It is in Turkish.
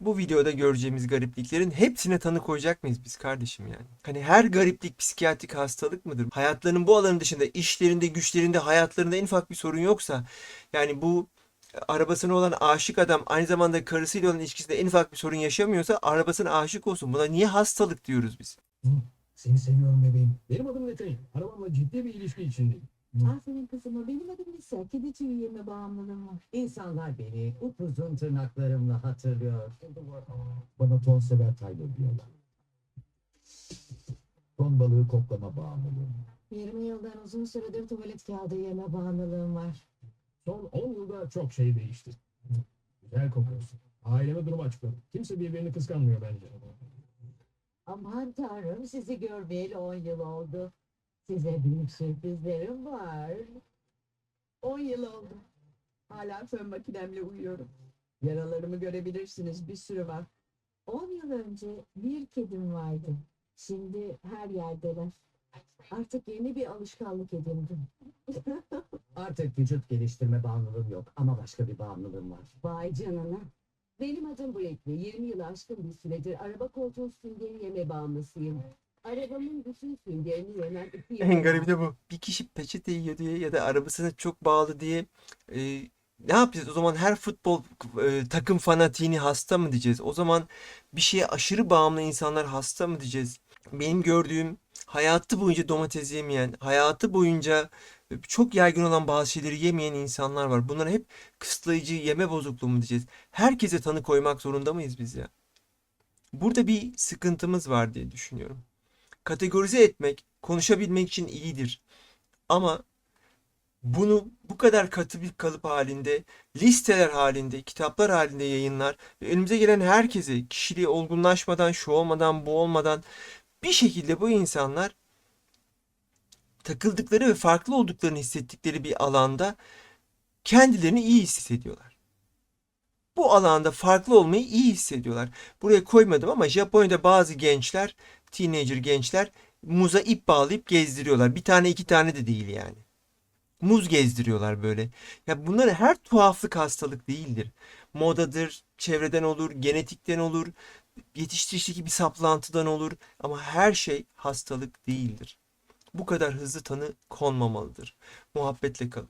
bu videoda göreceğimiz garipliklerin hepsine tanı koyacak mıyız biz kardeşim yani? Hani her gariplik psikiyatrik hastalık mıdır? Hayatlarının bu alanı dışında işlerinde, güçlerinde, hayatlarında en ufak bir sorun yoksa yani bu arabasına olan aşık adam aynı zamanda karısıyla olan ilişkisinde en ufak bir sorun yaşamıyorsa arabasına aşık olsun. Buna niye hastalık diyoruz biz? Seni seviyorum bebeğim. Benim adım Mete. Arabamla ciddi bir ilişki içindeyim. Aferin kızıma. Benim adım Lisa. Kedi tüyü yeme bağımlılığım var. İnsanlar beni upuzun tırnaklarımla hatırlıyor. Bana ton sever Tyler diyorlar. Ton balığı koklama bağımlılığı. 20 yıldan uzun süredir tuvalet kağıdı yeme bağımlılığım var. Son 10 yılda çok şey değişti. Güzel kokuyorsun. Aileme durumu açıkladım. Kimse birbirini kıskanmıyor bence. Aman tanrım sizi görmeyeli 10 yıl oldu. Size büyük sürprizlerim var. 10 yıl oldu. Hala fön makinemle uyuyorum. Yaralarımı görebilirsiniz bir sürü var. 10 yıl önce bir kedim vardı. Şimdi her yerdeler. Artık yeni bir alışkanlık edindim. Artık vücut geliştirme bağımlılığım yok ama başka bir bağımlılığım var. Vay canına. Benim adım Blake. 20 yıl aşkın bir süredir araba koltuğu süngeri yeme bağımlısıyım. Arabamın bütün iki En garibi de bu. Bir kişi peçete yiyor diye ya da arabasına çok bağlı diye e, ne yapacağız? O zaman her futbol e, takım fanatiğini hasta mı diyeceğiz? O zaman bir şeye aşırı bağımlı insanlar hasta mı diyeceğiz? Benim gördüğüm hayatı boyunca domates yemeyen, hayatı boyunca çok yaygın olan bazı şeyleri yemeyen insanlar var. Bunlara hep kısıtlayıcı yeme bozukluğu mu diyeceğiz? Herkese tanı koymak zorunda mıyız biz ya? Burada bir sıkıntımız var diye düşünüyorum kategorize etmek, konuşabilmek için iyidir. Ama bunu bu kadar katı bir kalıp halinde, listeler halinde, kitaplar halinde yayınlar ve önümüze gelen herkese kişiliği olgunlaşmadan, şu olmadan, bu olmadan bir şekilde bu insanlar takıldıkları ve farklı olduklarını hissettikleri bir alanda kendilerini iyi hissediyorlar. Bu alanda farklı olmayı iyi hissediyorlar. Buraya koymadım ama Japonya'da bazı gençler, teenager gençler muza ip bağlayıp gezdiriyorlar. Bir tane iki tane de değil yani. Muz gezdiriyorlar böyle. Ya bunlar her tuhaflık hastalık değildir. Modadır, çevreden olur, genetikten olur, yetiştirişteki bir saplantıdan olur ama her şey hastalık değildir. Bu kadar hızlı tanı konmamalıdır. Muhabbetle kalın.